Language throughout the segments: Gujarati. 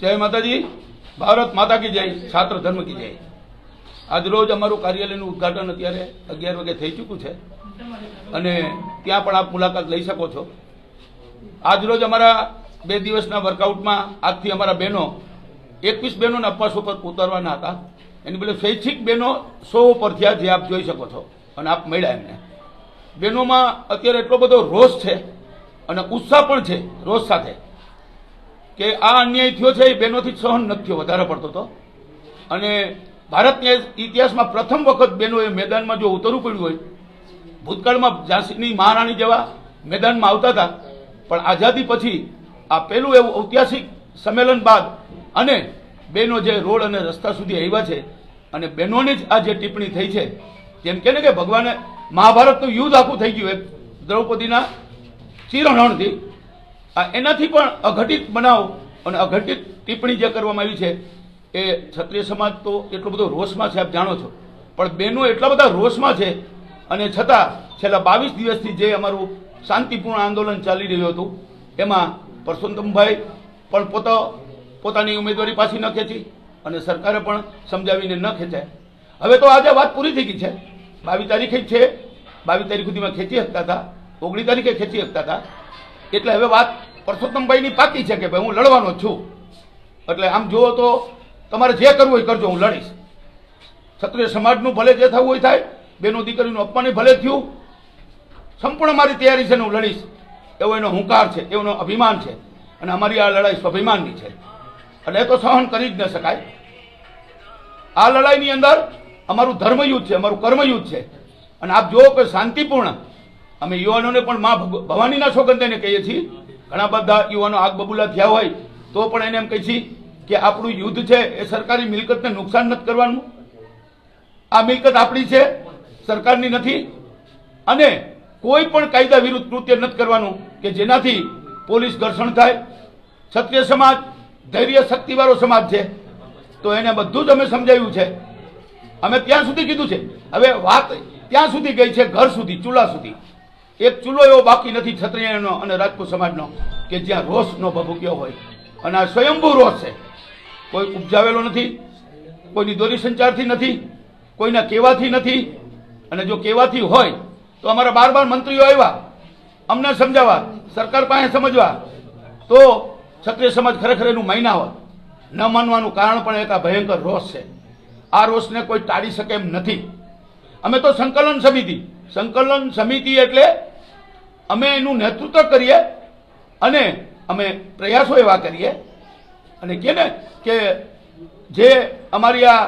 જય માતાજી. ભારત માતા કી જય, છાત્ર ધર્મ કી જય. આજ રોજ અમારું કાર્યાલયનું ઉદ્ઘાટન અત્યારે અગિયાર વાગે થઈ ચૂક્યું છે. અને ત્યાં પણ આપ મુલાકાત લઈ શકો છો. આજ રોજ અમારા બે દિવસના વર્કઆઉટમાં આજથી અમારા બહેનો એકવીસ બહેનોને અપવાસ ઉપર ઉતરવાના હતા. એની બદલે સ્વૈચ્છિક બહેનો સો ઉપર થયા જે આપ જોઈ શકો છો અને આપ મળ્યા એમને. બહેનોમાં અત્યારે એટલો બધો રોષ છે અને ઉત્સાહ પણ છે રોષ સાથે. કે આ અન્યાય થયો છે એ બહેનોથી સહન નથી થયો, વધારે પડતો તો. અને ભારતના ઇતિહાસમાં પ્રથમ વખત બહેનોએ મેદાનમાં જો ઉતરવું પડ્યું હોય, ભૂતકાળમાં ઝાંસીની મહારાણી જેવા મેદાનમાં આવતા હતા, પણ આઝાદી પછી આ પહેલું એવું ઐતિહાસિક સંમેલન બાદ અને બહેનો જે રોડ અને રસ્તા સુધી આવ્યા છે અને બહેનોની જ આ જે ટિપ્પણી થઈ છે જેમ કે ને કે ભગવાને મહાભારતનું યુદ્ધ આખું થઈ ગયું, એક દ્રૌપદીના ચિરહરણથી આ એનાથી પણ અઘટિત બનાવ અને અઘટિત ટિપ્પણી જે કરવામાં આવી છે, એ ક્ષત્રિય સમાજ તો એટલો બધો રોષમાં છે, આપ જાણો છો. પણ બહેનો એટલા બધા રોષમાં છે, અને છતાં છેલ્લા બાવીસ દિવસથી જે અમારું શાંતિપૂર્ણ આંદોલન ચાલી રહ્યું હતું, એમાં પરસોત્તમભાઈ પણ પોતા, પોતાની ઉમેદવારી પાછી ન ખેંચી અને સરકારે પણ સમજાવીને ન ખેંચાય. હવે તો આજે વાત પૂરી થઈ ગઈ છે. બાવીસ તારીખે છે. બાવીસ તારીખ સુધીમાં ખેંચી શકતા હતા. ઓગણીસ તારીખે ખેંચી શકતા હતા. એટલે હવે વાત પરસોત્તમભાઈની પાકી છે કે ભાઈ હું લડવાનો છું. એટલે આમ જુઓ તો તમારે જે કરવું હોય કરજો, હું લડીશ. ક્ષત્રિય સમાજનું ભલે જે થવું હોય થાય, બેનો દીકરીનું અપમાન ભલે થયું, સંપૂર્ણ મારી તૈયારી છે ને હું લડીશ. એવો એનો હુંકાર છે એનો અભિમાન છે. અને અમારી આ લડાઈ સ્વાભિમાનની છે. એટલે એ તો સહન કરી જ ન શકાય. આ લડાઈની અંદર અમારું ધર્મયુદ્ધ છે, અમારું કર્મયુદ્ધ છે. અને આપ જુઓ કે શાંતિપૂર્ણ અમે યુવાનોને પણ મા ભવાનીના સોગંદને કહીએ છીએ. ઘણા બધા યુવાનો આગ બબૂલા થયા હોય, તો પણ એને એમ કહી છીએ કે આપણું યુદ્ધ છે, એ સરકારી મિલકતને નુકસાન નથી કરવાનું. આ મિલકત આપણી છે, સરકારની નથી. અને કોઈ પણ કાયદા વિરુદ્ધ કૃત્ય નથી કરવાનું, કે જેનાથી પોલીસ ઘર્ષણ થાય. ક્ષત્રિય સમાજ ધૈર્ય શક્તિવાળો સમાજ છે. તો એને બધું જ અમે સમજાવ્યું છે. અમે ત્યાં સુધી કીધું છે. હવે વાત ત્યાં સુધી ગઈ છે, ઘર સુધી, ચૂલા સુધી. એક ચૂલો એવો બાકી નથી ક્ષત્રિયનો અને રાજપૂત સમાજનો, કે જ્યાં રોષનો ભભૂક્યો હોય. અને આ સ્વયંભૂ રોષ છે. કોઈ ઉપજાવેલો નથી, કોઈની દોરી સંચારથી નથી, કોઈના કહેવાથી નથી. અને જો કહેવાથી હોય, તો અમારા બાર બાર મંત્રીઓ આવ્યા. અમને સમજાવવા, સરકાર પાસે સમજવા. તો ક્ષત્રિય સમાજ ખરેખર એનું મહિના હોત ન માનવાનું કારણ પણ એક આ ભયંકર રોષ છે. આ રોષને કોઈ ટાળી શકે એમ નથી. અમે તો સંકલન સમિતિ. સંકલન સમિતિ એટલે અમે એનું નેતૃત્વ કરીએ અને અમે પ્રયાસો એવા કરીએ. અને કે ને કે જે અમારી આ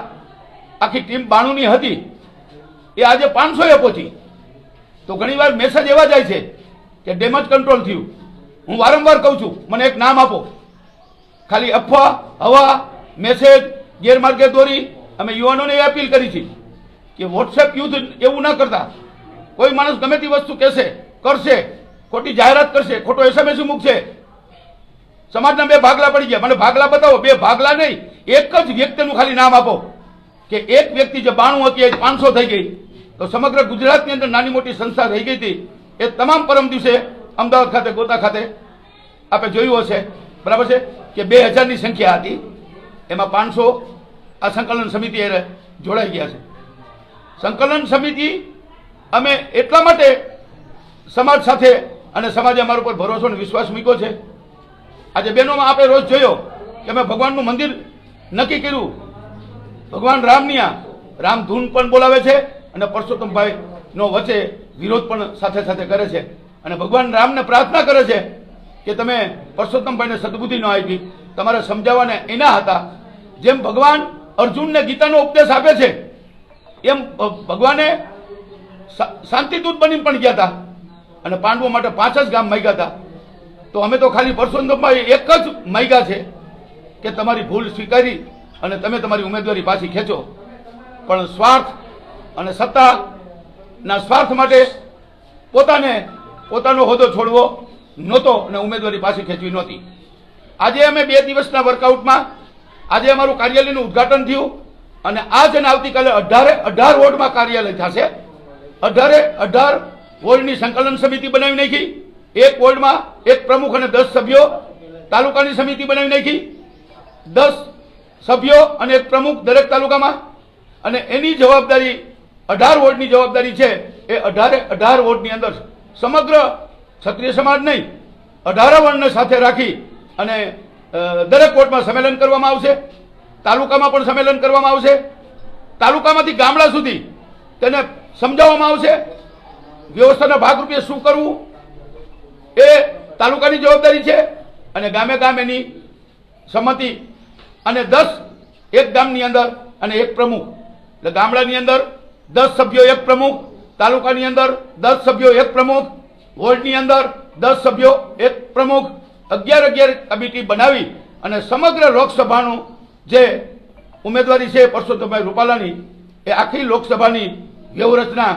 આખી ટીમ બાણુની હતી, એ આજે પાંચસો એ પહોંચી. તો ઘણીવાર મેસેજ એવા જાય છે કે ડેમેજ કંટ્રોલ થયું. હું વારંવાર કહું છું, મને એક નામ આપો. ખાલી અફવા, હવા મેસેજ ગેરમાર્ગે દોરી, અમે યુવાનોને એ અપીલ કરી છે કે વોટ્સએપ યુદ્ધ એવું ના કરતા. કોઈ માણસ ગમે તે વસ્તુ કહેશે કરશે, ખોટી જાહેરાત કરશે, ખોટો એસએમએસ મૂકશે. સમાજના બે ભાગલા પડી ગયા. મને ભાગલા બતાવો, બે ભાગલા નહીં, એક જ વ્યક્તિનું ખાલી નામ આપો. કે એક વ્યક્તિ જે બાણું હતી, એ પાંચસો થઈ ગઈ. તો સમગ્ર ગુજરાતની અંદર નાની મોટી સંસ્થા થઈ ગઈ હતી. એ તમામ પરમ દિવસે અમદાવાદ ખાતે, ગોતા ખાતે આપણે જોયું હશે. બરાબર છે? કે બે હજારની સંખ્યા હતી. એમાં પાંચસો આ સંકલન સમિતિ જોડાઈ ગયા છે. સંકલન સમિતિ અમે એટલા માટે સમાજ સાથે અને સમાજે અમારા ઉપર ભરોસો અને વિશ્વાસ મૂક્યો છે. આજે બહેનોમાં આપણે રોજ જોયો કે અમે ભગવાનનું મંદિર નક્કી કર્યું. ભગવાન રામની આ રામ ધૂન પણ બોલાવે છે અને પરસોત્તમભાઈ નો વચ્ચે વિરોધ પણ સાથે સાથે કરે છે. અને ભગવાન રામને પ્રાર્થના કરે છે કે તમે પરસોત્તમભાઈને સદબુદ્ધિ ન આપી. તમારે સમજાવવાને એના હતા. જેમ ભગવાન અર્જુનને ગીતાનો ઉપદેશ આપે છે, એમ ભગવાને શાંતિદૂત બની પણ ગયા હતા. અને પાંડવો માટે પાંચ જ ગામ માગ્યા હતા. તો અમે તો ખાલી પરસોત્તમભાઈ એક જ માગ્યા છે કે તમારી ભૂલ સ્વીકારી અને તમે તમારી ઉમેદવારી પાછી ખેંચો. પણ સ્વાર્થ અને સત્તાના સ્વાર્થ માટે પોતાને પોતાનો હોદ્દો છોડવો નહોતો અને ઉમેદવારી પાછી ખેંચવી નહોતી. આજે અમે બે દિવસના વર્કઆઉટમાં, આજે અમારું કાર્યાલયનું ઉદ્ઘાટન થયું અને આજ અને આવતીકાલે અઢારે, અઢાર વોર્ડમાં કાર્યાલય થશે. અઢારે, અઢાર વોર્ડની સંકલન સમિતિ બનાવી નાખી. એક વોર્ડમાં એક પ્રમુખ અને દસ સભ્યો તાલુકાની સમિતિ બનાવી નાખી. દસ સભ્યો અને એક પ્રમુખ દરેક તાલુકામાં. અને એની જવાબદારી અઢાર વોર્ડની જવાબદારી છે. એ અઢારે અઢાર વોર્ડની અંદર સમગ્ર ક્ષત્રિય સમાજ નહીં, અઢાર વર્ણને સાથે રાખી અને દરેક વોર્ડમાં સંમેલન કરવામાં આવશે. તાલુકામાં પણ સંમેલન કરવામાં આવશે. તાલુકામાંથી ગામડા સુધી તેને સમજાવવામાં આવશે. વ્યવસ્થાના ભાગરૂપે શું કરવું? એ તાલુકાની જવાબદારી છે અને ગામે ગામ એની સંમતિ અને દસ એક ગામની અંદર અને એક પ્રમુખ. એટલે ગામડાની અંદર દસ સભ્યો એક પ્રમુખ, તાલુકાની અંદર દસ સભ્યો એક પ્રમુખ, વોર્ડની અંદર દસ સભ્યો એક પ્રમુખ, અગિયાર અગિયાર કમિટી બનાવી અને સમગ્ર લોકસભાનું જે ઉમેદવારી છે પરસોત્તમભાઈ રૂપાલાની એ આખી લોકસભાની વ્યૂહરચના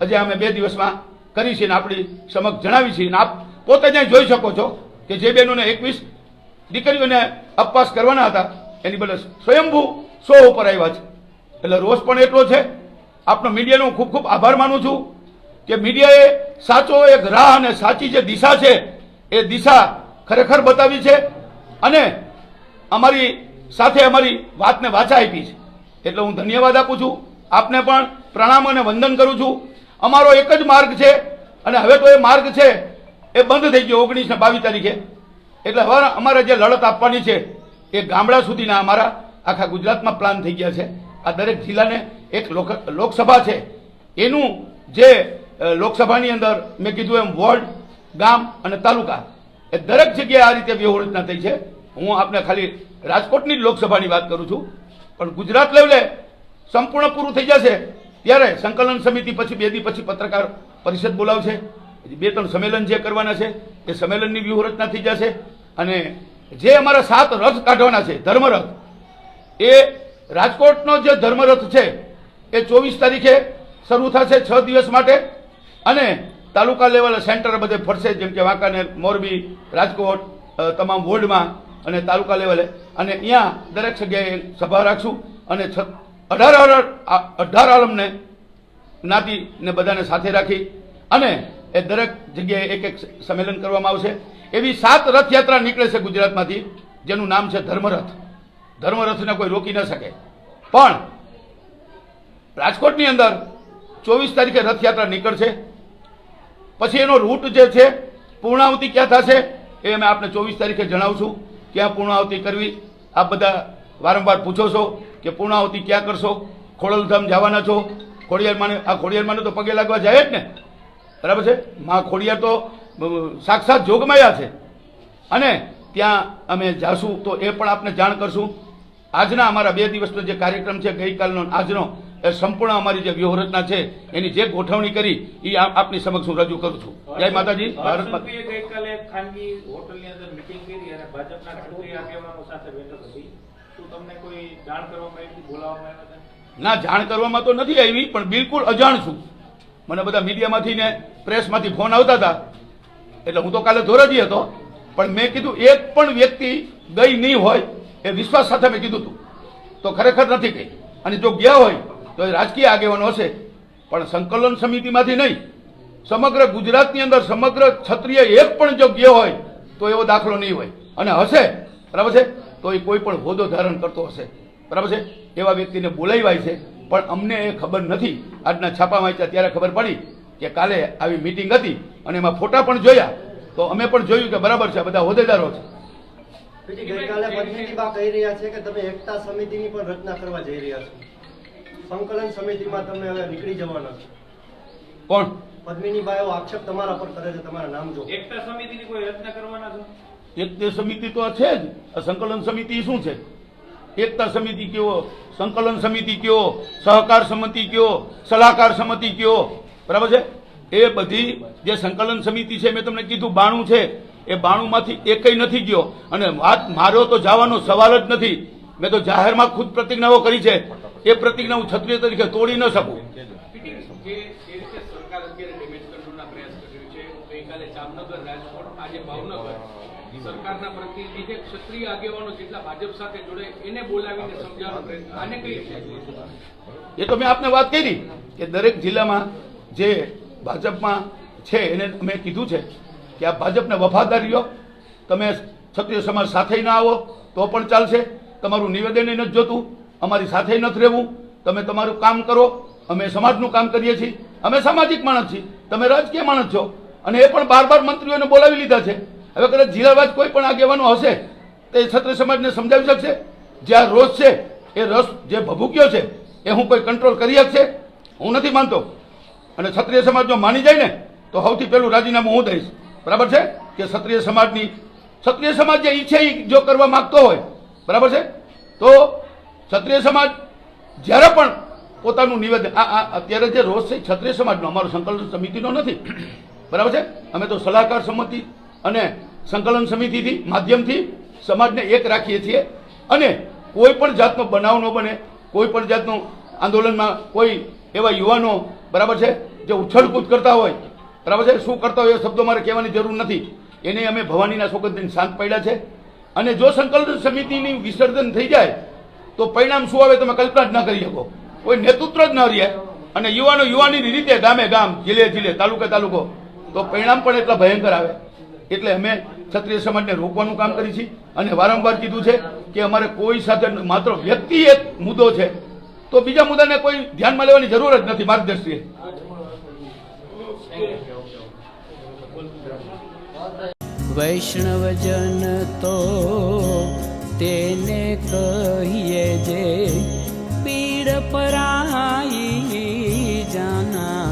આજે અમે બે દિવસમાં કરી છે ને આપણી સમક્ષ જણાવી છે અને આપ પોતે ત્યાં જોઈ શકો છો કે જે બહેનોને એકવીસ દીકરીઓને અપવાસ કરવાના હતા, એની બદલે સ્વયંભૂ સો ઉપર આવ્યા છે. એટલે રોષ પણ એટલો છે. આપનો મીડિયાનો ખૂબ ખૂબ આભાર માનું છું કે મીડિયાએ સાચો એક રાહ અને સાચી જે દિશા છે, એ દિશા ખરેખર બતાવી છે અને અમારી સાથે અમારી વાતને વાચા આપી છે. એટલે હું ધન્યવાદ આપું છું. આપને પણ પ્રણામ અને વંદન કરું છું. અમારો એક જ માર્ગ છે અને હવે તો એ માર્ગ છે એ બંધ થઈ ગયો ઓગણીસ ને બાવીસ તારીખે. એટલે હવે અમારે જે લડત આપવાની છે એ ગામડા સુધીના અમારા આખા ગુજરાતમાં પ્લાન થઈ ગયા છે. આ દરેક જિલ્લાને એક લોકસભા છે. એનું જે લોકસભાની અંદર મેં કીધું એમ વોર્ડ, ગામ અને તાલુકા, એ દરેક જગ્યાએ આ રીતે વ્યૂહરચના થઈ છે. હું આપને ખાલી રાજકોટની જ લોકસભાની વાત કરું છું. પણ ગુજરાત લેવલે સંપૂર્ણ પૂરું થઈ જશે. ત્યારે સંકલન સમિતિ પછી બે દી પછી પત્રકાર પરિષદ બોલાવશે. બે ત્રણ સંમેલન જે કરવાના છે, એ સંમેલનની વ્યૂહરચના થઈ જશે. અને જે અમારા સાત રથ કાઢવાના છે, ધર્મરથ, એ રાજકોટનો જે ધર્મરથ છે, એ ચોવીસ તારીખે શરૂ થશે છ દિવસ માટે. અને તાલુકા લેવલે સેન્ટર બધે ફરશે, જેમ કે વાંકાનેર, મોરબી, રાજકોટ તમામ વોર્ડમાં અને તાલુકા લેવલે. અને અહીંયા દરેક જગ્યાએ સભા રાખશું અને અઢાર અઢાર આલમને જ્ઞાતિને બધાને સાથે રાખી અને એ દરેક જગ્યાએ એક એક સંમેલન કરવામાં આવશે. એવી સાત રથયાત્રા નીકળે છે ગુજરાતમાંથી, જેનું નામ છે ધર્મરથ. ધર્મરથને કોઈ રોકી ન શકે. પણ રાજકોટની અંદર ચોવીસ તારીખે રથયાત્રા નીકળશે. પછી એનો રૂટ જે છે પૂર્ણાવતી ક્યાં થશે એ અમે આપને ચોવીસ તારીખે જણાવશું. ક્યાં પૂર્ણાવતી કરવી આ બધા વારંવાર પૂછો છો કે પૂર્ણાવતી ક્યાં કરશો? ખોડલધામ જવાના છો? ખોડિયારમાંને આ ખોડિયારમાંને તો પગે લાગવા જાય જ ને. બરાબર છે? મા ખોડિયાર તો સાક્ષાત જોગમાયા છે. અને ત્યાં અમે જાશું તો એ પણ આપને જાણ કરશું. આજના અમારા બે દિવસનો જે કાર્યક્રમ છે, ગઈકાલનો આજનો, એ સંપૂર્ણ અમારી જે વ્યૂહરચના છે, એની જે ગોઠવણી કરી એ આપની સમક્ષ હું રજૂ કરું છું. જય માતાજી. ભારત ગઈકાલે ખાનગી હોટલની અંદર મિટિંગ કરી અને ભાજપના સાથે બેઠક હતી. ના, જાણ કરવામાં તો નથી આવી, પણ બિલકુલ અજાણ છું. મને બધા મીડિયામાંથી ને પ્રેસમાંથી ફોન આવતા હતા. એટલે હું તો કાલે ધોરજી હતો, પણ મેં કીધું એક પણ વ્યક્તિ ગઈ નહીં હોય એ વિશ્વાસ સાથે મેં કીધું હતું. તો ખરેખર નથી ગઈ. અને જો ગયા હોય, તો એ રાજકીય આગેવાનો હશે. પણ સંકલન સમિતિમાંથી નહીં. સમગ્ર ગુજરાતની અંદર સમગ્ર ક્ષત્રિય એક પણ જો ગયો હોય, તો એવો દાખલો નહીં હોય. અને હશે. બરાબર છે? તો એ કોઈ પણ હોદ્દો ધારણ કરતો હશે. બરાબર છે? એવા વ્યક્તિને બોલાવ્યા છે પણ અમને એ ખબર નથી. આજના છાપા વાંચ્યા ત્યારે ખબર પડી કે કાલે આવી મીટિંગ હતી અને એમાં ફોટા પણ જોયા. તો અમે પણ જોયું કે બરાબર છે બધા હોદ્દેદારો છે. બીજી ગઈકાલે પદ્મિનીબા કહી રહ્યા છે કે તમે એકતા સમિતિની પણ રચના કરવા જઈ રહ્યા છો. સંકલન સમિતિમાં તમે હવે નીકળી જવાના છો. કોણ? પદ્મિની એવો આક્ષેપ તમારા પર કરે છે તમારા નામ જો. એકતા સમિતિની કોઈ રચના કરવાના છો? એક તે સમિતિ તો છે જ. આ સંકલન સમિતિ શું છે? એકતા સમિતિ કયો? સંકલન સમિતિ કયો? સહકાર સમિતિ કયો? સલાહકાર સમિતિ કયો? બરાબર છે? એ બધી જે સંકલન સમિતિ છે, મેં તમને કીધું બાણું છે, એ બાણુંમાંથી એકય નથી ગયો. અને વાત મારો તો જવાનો સવાલ જ નથી. મેં તો જાહેરમાં ખુદ પ્રતિજ્ઞાઓ કરી છે. એ પ્રતિજ્ઞા હું ક્ષત્રિય તરીકે તોડી ન શકું. ભાવનગર સરકારના પ્રતિનિધિ જે ક્ષત્રિય આગેવાનો જેટલા ભાજપ સાથે જોડે એને બોલાવીને સમજાવવાનો આને કઈ એ તો મેં આપને વાત કરી કે દરેક જિલ્લામાં જે ભાજપમાં છે, એને મેં કીધું છે કે આ ભાજપને વફાદારીઓ, તમે ક્ષત્રિય સમાજ સાથે ના આવો તો પણ ચાલશે. તમારું નિવેદન નથી જોતું, અમારી સાથે નથી રહેવું. તમે તમારું કામ કરો, અમે સમાજનું કામ કરીએ છીએ. અમે સામાજિક માણસ છીએ. તમે રાજકીય માણસ છો. અને એ પણ બાર બાર મંત્રીઓને બોલાવી લીધા છે. હવે કદાચ જિલ્લાવાજ કોઈ પણ આગેવાનો હશે, તે ક્ષત્રિય સમાજને સમજાવી શકશે? જે આ રોષ છે, એ રસ જે ભભૂક્યો છે, એ હું કોઈ કંટ્રોલ કરી શકશે? હું નથી માનતો. અને ક્ષત્રિય સમાજ જો માની જાય ને, તો સૌથી પહેલું રાજીનામું હું દઈશ. બરાબર છે? કે ક્ષત્રિય સમાજની ક્ષત્રિય સમાજ જે ઈચ્છે એ જો કરવા માગતો હોય, બરાબર છે? તો ક્ષત્રિય સમાજ જ્યારે પણ પોતાનું નિવેદન આ અત્યારે જે રોષ છે એ ક્ષત્રિય સમાજનો, અમારો સંકલન સમિતિનો નથી. બરાબર છે? અમે તો સલાહકાર સંમતિ અને સંકલન સમિતિથી, માધ્યમથી સમાજને એક રાખીએ છીએ. અને કોઈ પણ જાતનો બનાવ ન બને, કોઈ પણ જાતનું આંદોલનમાં કોઈ એવા યુવાનો, બરાબર છે, જે ઉછળકૂદ કરતા હોય, બરાબર છે, શું કરતા હોય એ શબ્દો મારે કહેવાની જરૂર નથી. એને અમે ભવાનીના સોગંદથી શાંત પડ્યા છે. અને જો સંકલન સમિતિની વિસર્જન થઈ જાય, તો પરિણામ શું આવે તમે કલ્પના જ ના કરી શકો. કોઈ નેતૃત્વ જ ન રહે. અને યુવાનો યુવાનીની રીતે ગામે ગામ, જિલ્લે જિલ્લે, તાલુકે તાલુકો, તો પરિણામ પણ એટલા ભયંકર આવે. એટલે અમે ક્ષત્રિય સમાજને રોકવાનું કામ કરી છે અને વારંવાર કીધું છે કે અમારે કોઈ સાથે માત્ર વ્યક્તિ એક મુદ્દો છે. તો બીજા મુદ્દાને કોઈ ધ્યાનમાં લેવાની જરૂર જ નથી મારી દ્રષ્ટિએ વૈષ્ણવજન તો તેને કહીએ જે પીડ પરાઈ જાના.